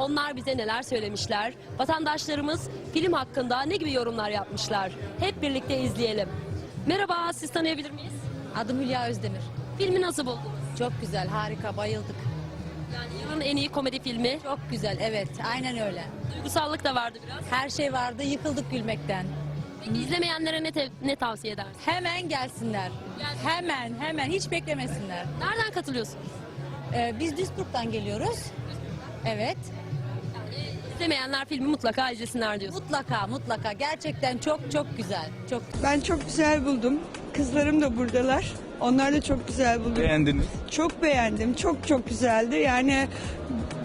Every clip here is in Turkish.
onlar bize neler söylemişler? Vatandaşlarımız film hakkında ne gibi yorumlar yapmışlar? Hep birlikte izleyelim. Merhaba, siz tanıyabilir miyiz? Adım Hülya Özdemir. Filmi nasıl buldunuz? Çok güzel, harika, bayıldık. Yani yılın en iyi komedi filmi. Çok güzel, evet, aynen öyle. Duygusallık da vardı biraz. Her şey vardı, yıkıldık gülmekten. Peki izlemeyenlere ne, ne tavsiye edersiniz? Hemen gelsinler. Hemen, hemen, hiç beklemesinler. Nereden katılıyorsunuz? Ee, biz Duisburg'dan geliyoruz. Evet, İzlemeyenler filmi mutlaka izlesinler diyorsunuz. mutlaka, mutlaka. Gerçekten çok çok güzel. Çok Ben çok güzel buldum. Kızlarım da buradalar. Onlar da çok güzel buldu. Beğendiniz. Çok beğendim. Çok çok güzeldi. Yani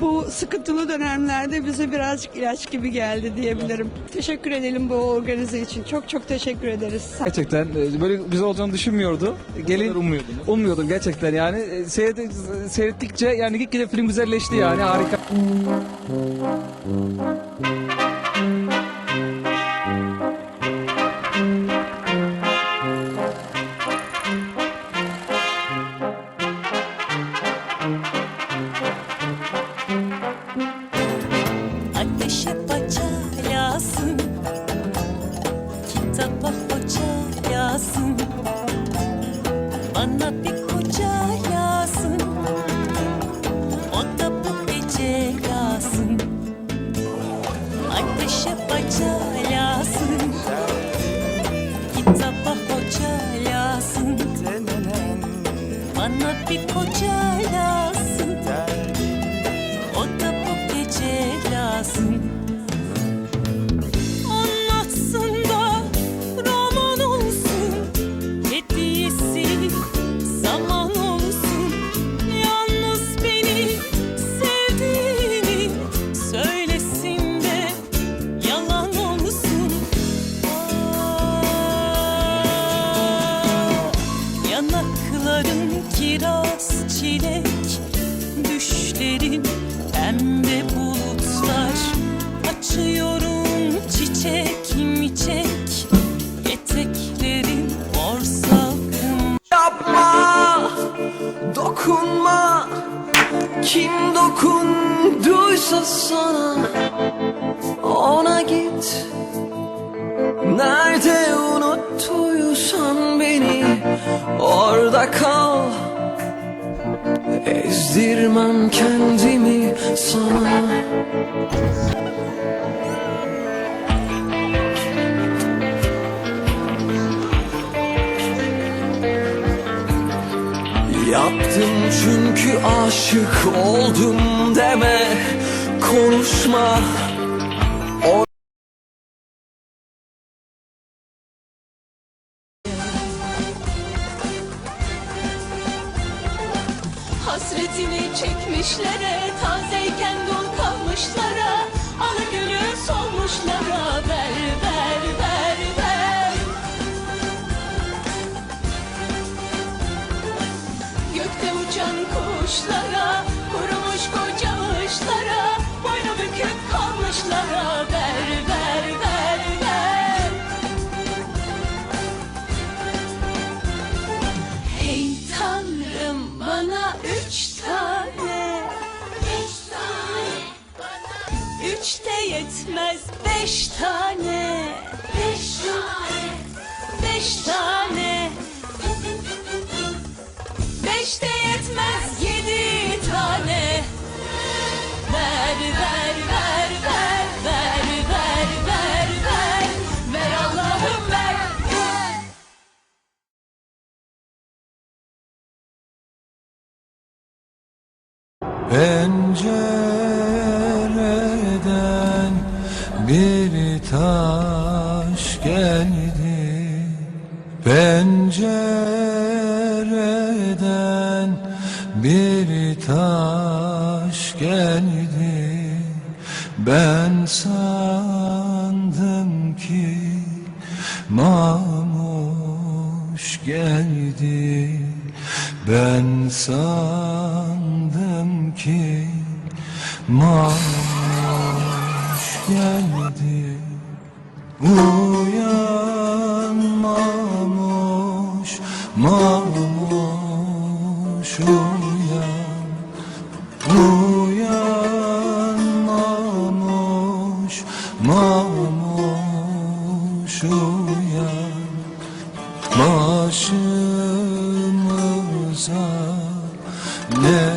bu sıkıntılı dönemlerde bize birazcık ilaç gibi geldi diyebilirim. Teşekkür edelim bu organize için. Çok çok teşekkür ederiz. Gerçekten e, böyle güzel olacağını düşünmüyordu. Gelin umuyordum. Umuyordum gerçekten yani. E, Seyret, seyrettikçe yani gitgide film güzelleşti yani harika. Bana bir koca lazım O da bu gece lazım Ateşe lazım Kitaba hoca lazım Bana bir koca lazım Kim dokunduysa sana Ona git. Nerede unuttuysan beni Orada kal. Ezdirmem kendimi sana Yaptım çünkü aşık oldum deme Konuşma. Hasretini çekmişlere Tazeyken dul kalmışlara üç tane. Üç tane. Üç de yetmez. Beş tane. Beş tane. Beş tane. Beş de Pencereden bir taş geldi. Pencereden bir taş geldi. Ben sandım ki mamuş geldi. Ben sandım ki maaş geldi. Uyan mamuş, uyan. Uyan mamuş, mamuş uyan. Başımıza ne